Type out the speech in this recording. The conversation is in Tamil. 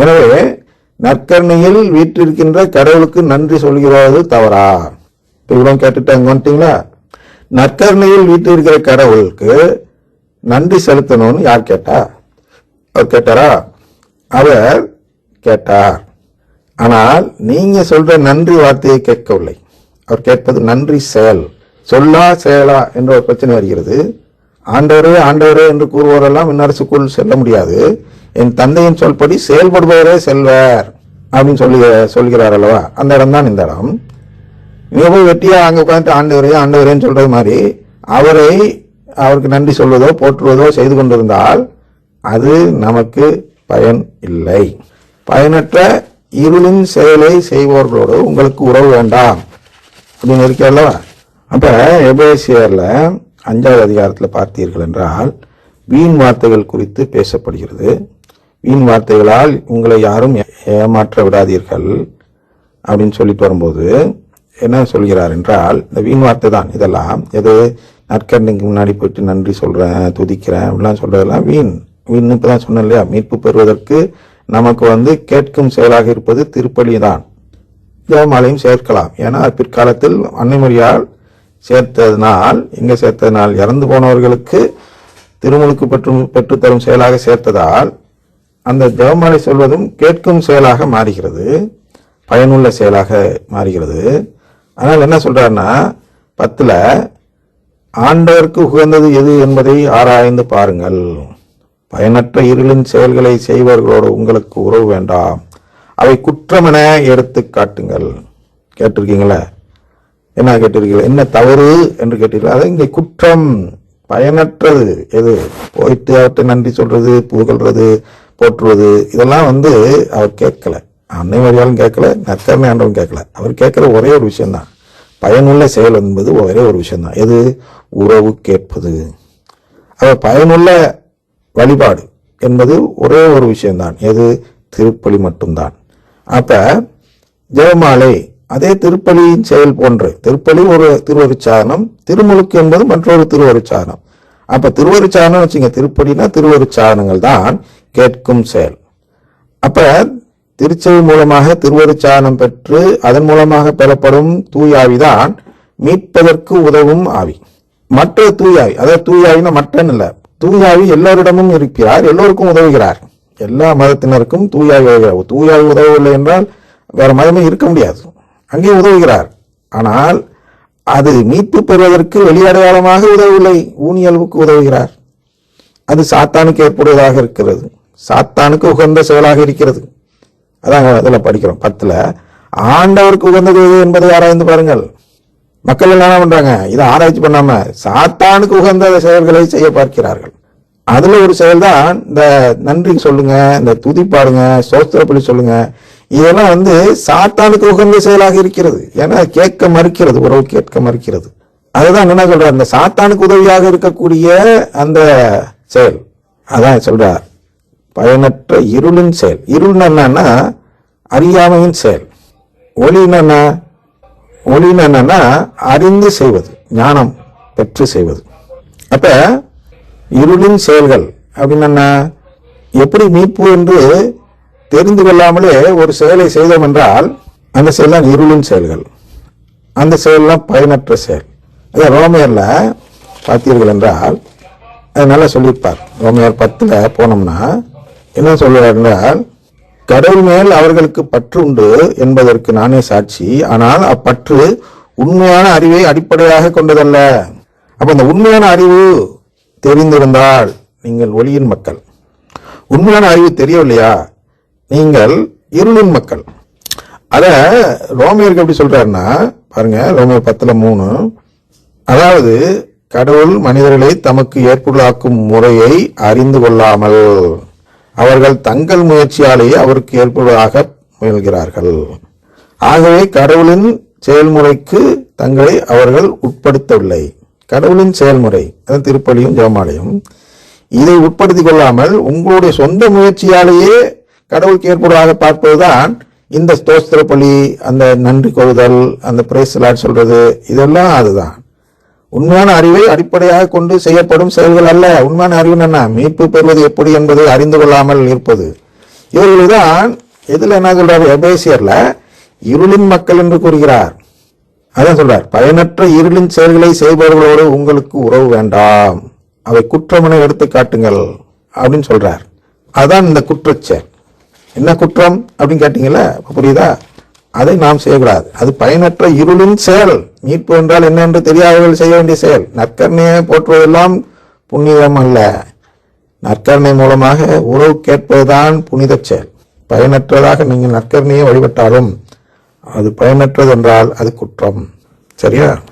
எனவே நற்கருணையில் வீற்றிருக்கின்ற கடவுளுக்கு நன்றி சொல்கிறது தவறா? இப்ப இவ்வளவு கேட்டுட்டு அங்க வந்துட்டீங்களா? நற்கருணையில் வீற்றிருக்கிற கடவுளுக்கு நன்றி செலுத்தணும்னு யார் கேட்டா? அவர் கேட்டாரா? அவர் கேட்டார். ஆனால் நீங்க சொல்ற நன்றி வார்த்தையை கேட்கவில்லை. அவர் கேட்பது நன்றி செயல். சொல்லா செயலா என்ற ஒரு பிரச்சனை வருகிறது. ஆண்டவரே ஆண்டவரே என்று கூறுவோரெல்லாம் விண்ணரசுக்குள் செல்ல முடியாது. என் தந்தையின் சொல்படி செயல்படுபவரே செல்வர் அப்படின்னு சொல்லி சொல்கிறார் அல்லவா? அந்த இடம் தான் இந்த இடம். நீங்க போய் வெட்டியா அங்க உட்காந்துட்டு ஆண்டவரே ஆண்டவரேன்னு சொல்றது மாதிரி அவரை அவருக்கு நன்றி சொல்வதோ போற்றுவதோ செய்து கொண்டிருந்தால் அது நமக்கு பயன் இல்லை. பயனற்ற இருளின் செயலை செய்பவர்களோடு உங்களுக்கு உறவு வேண்டாம். அப்படின்னு இருக்கு அல்லவா? அப்ப எபேசியர்ல அஞ்சாவது அதிகாரத்தில் பார்த்தீர்கள் என்றால் வீண் வார்த்தைகள் குறித்து பேசப்படுகிறது. வீண் வார்த்தைகளால் உங்களை யாரும் ஏ- ஏமாற்ற விடாதீர்கள் அப்படின்னு சொல்லிட்டு வரும்போது என்ன சொல்கிறார் என்றால் இந்த வீண் வார்த்தை தான் இதெல்லாம் எது நற்கண்ணுக்கு முன்னாடி போயிட்டு நன்றி சொல்கிறேன் துதிக்கிறேன் அப்படிலாம் சொல்கிறதெல்லாம் வீண். வீண் இப்பதான் சொன்னேன் இல்லையா? மீட்பு பெறுவதற்கு நமக்கு வந்து கேட்கும் செயலாக இருப்பது திருப்பலி தான் ஜெயமாலையும் சேர்க்கலாம். ஏன்னா பிற்காலத்தில் அன்னைமொழியால் சேர்த்ததினால் எங்கே சேர்த்ததினால் இறந்து போனவர்களுக்கு திருமுழுக்கு பெற்று பெற்றுத்தரும் செயலாக சேர்த்ததால் அந்த ஜெபமாலை சொல்வதும் கேட்கும் செயலாக மாறுகிறது பயனுள்ள செயலாக மாறுகிறது. ஆனால் என்ன சொல்கிறாருன்னா பத்தில் ஆண்டவருக்கு உகந்தது எது என்பதை ஆராய்ந்து பாருங்கள். பயனற்ற இருளின் செயல்களை செய்பவர்களோடு உங்களுக்கு உறவு வேண்டாம். அவை குற்றமென எடுத்து காட்டுங்கள். கேட்டிருக்கீங்களா? என்ன கேட்டிருக்கீங்க? என்ன தவறு என்று கேட்டீர்கள் அது இங்கே குற்றம். பயனற்றது. எது? போயிட்டு அவற்றை நன்றி சொல்றது புகழ்றது போற்றுவது இதெல்லாம் வந்து அவர் கேட்கல. அன்னை வழியாலும் கேட்கல நற்கரணை ஆண்டவன் கேட்கல. அவர் கேட்கிற ஒரே ஒரு விஷயம்தான். பயனுள்ள செயல் என்பது ஒரே ஒரு விஷயம்தான். எது? உறவு கேட்பது. அவர் பயனுள்ள வழிபாடு என்பது ஒரே ஒரு விஷயம்தான். எது? திருப்பலி மட்டும்தான். அப்போ ஜெயமாலை அதே திருப்பலியின் செயல் போன்று. திருப்பலி ஒரு திருவருச்சாரணம் திருமுழுக்கு என்பது மற்றொரு திருவருச்சாரணம். அப்ப திருவருச்சாரணம் வச்சுங்க திருப்படினா திருவருச்சாரணங்கள் தான் கேட்கும் செயல். அப்ப திருச்செவி மூலமாக திருவருச்சாரணம் பெற்று அதன் மூலமாக பெறப்படும் தூயாவிதான் மீட்பதற்கு உதவும் ஆவி. மற்ற தூயாவி அதாவது தூயாவினா மற்றன் இல்ல. தூயாவி எல்லோரிடமும் இருக்கிறார் எல்லோருக்கும் உதவுகிறார். எல்லா மதத்தினருக்கும் தூயாவி உதவுகிறார். தூயாவி உதவவில்லை என்றால் வேற மதமே இருக்க முடியாது. அங்கே உதவுகிறார். ஆனால் அது மீட்பு பெறுவதற்கு வெளியடையாளமாக உதவவில்லை. ஊனியல்வுக்கு உதவுகிறார். அது சாத்தானுக்கு ஏற்புடையதாக இருக்கிறது. சாத்தானுக்கு உகந்த செயலாக இருக்கிறது. அதான் அதில் படிக்கிறோம். பத்தில் ஆண்டவருக்கு உகந்தது எது என்பதை ஆராய்ந்து பாருங்கள். மக்கள் எல்லாம் என்ன பண்றாங்க? இதை ஆராய்ச்சி பண்ணாம சாத்தானுக்கு உகந்த செயல்களை செய்ய பார்க்கிறார்கள். அதுல ஒரு செயல் தான் இந்த நன்றி சொல்லுங்க இந்த துதி பாருங்கள் சோஸ்திரப்பலி சொல்லுங்க இதெல்லாம் வந்து சாத்தானுக்கு உகந்த செயலாக இருக்கிறது. ஏன்னா கேட்க மறுக்கிறது உறவு கேட்க மறுக்கிறது. அதுதான் என்ன சொல்ற அந்த சாத்தானுக்கு உதவியாக இருக்கக்கூடிய அந்த செயல். அதான் சொல்றார் பயனற்ற இருளின் செயல். இருள்னா என்னன்னா அறியாமையின் செயல். ஒளின்னா என்ன? என்னன்னா அறிந்து செய்வது ஞானம் பெற்று செய்வது. அப்ப இருளின் செயல்கள் அப்படின்னு என்ன? எப்படி மீட்பு என்று தெரிந்து கொள்ளாமலே ஒரு செயலை செய்தோம் என்றால் அந்த செயல் இருளின் செயல்கள். அந்த செயல்லாம் பயனற்ற செயல். அதே ரோமையரில் பார்த்தீர்கள் என்றால் அது நல்லா சொல்லியிருப்பார். ரோமையர் பத்தில் போனோம்னா என்ன சொல்கிறார் என்றால் கடவுள் மேல் அவர்களுக்கு பற்று உண்டு என்பதற்கு நானே சாட்சி. ஆனால் அப்பற்று உண்மையான அறிவை அடிப்படையாக கொண்டதல்ல. அப்போ அந்த உண்மையான அறிவு தெரிந்திருந்தால் நீங்கள் ஒளியின் மக்கள். உண்மையான அறிவு தெரியவில்லையா? நீங்கள் இருளின் மக்கள். அத ரோமியருக்கு எப்படி சொல்றாருன்னா பாருங்க ரோமியர் பத்துல மூணு. அதாவது கடவுள் மனிதர்களை தமக்கு ஏற்புள்ளாக்கும் முறையை அறிந்து கொள்ளாமல் அவர்கள் தங்கள் முயற்சியாலேயே அவருக்கு ஏற்புள்ளாக முயல்கிறார்கள். ஆகவே கடவுளின் செயல்முறைக்கு தங்களை அவர்கள் உட்படுத்தவில்லை. கடவுளின் செயல்முறை அது திருப்பலியும் ஜெபமாலையும். இதை உட்படுத்திக் கொள்ளாமல் உங்களுடைய சொந்த முயற்சியாலேயே கடவுளுக்கு ஏற்படுவதாக பார்ப்பதுதான் இந்த ஸ்தோஸ்திர பலி அந்த நன்றி கொள்ளுதல் அந்த பிரேசலாட் சொல்றது இதெல்லாம் அதுதான். உண்மையான அறிவை அடிப்படையாக கொண்டு செய்யப்படும் செயல்கள் அல்ல. உண்மையான அறிவு என்ன மீட்பு பெறுவது எப்படி என்பதை அறிந்து கொள்ளாமல் இருப்பது. இவர்கள் தான் என்ன சொல்றாரு எபேசியர்ல இருளின் மக்கள் என்று கூறுகிறார். அதான் சொல்றார் பயனற்ற இருளின் செயல்களை செய்பவர்களோடு உங்களுக்கு உறவு வேண்டாம். அவை குற்றமென எடுத்து காட்டுங்கள் அப்படின்னு சொல்றார். அதான் இந்த குற்றச்செயல். என்ன குற்றம் அப்படின்னு கேட்டீங்களா புரியுதா? அதை நாம் செய்யக்கூடாது. அது பயனற்ற இருளின் செயல். மீட்பு என்றால் என்ன என்று தெரியாதவர்கள் செய்ய வேண்டிய செயல். நற்கருணையை போற்றுவதெல்லாம் புண்ணியம் அல்ல. நற்கருணை மூலமாக உறவு கேட்பதுதான் புனித செயல். பயனற்றதாக நீங்கள் நற்கருணையை வழிபட்டாலும் அது பயனற்றது என்றால் அது குற்றம். சரியா?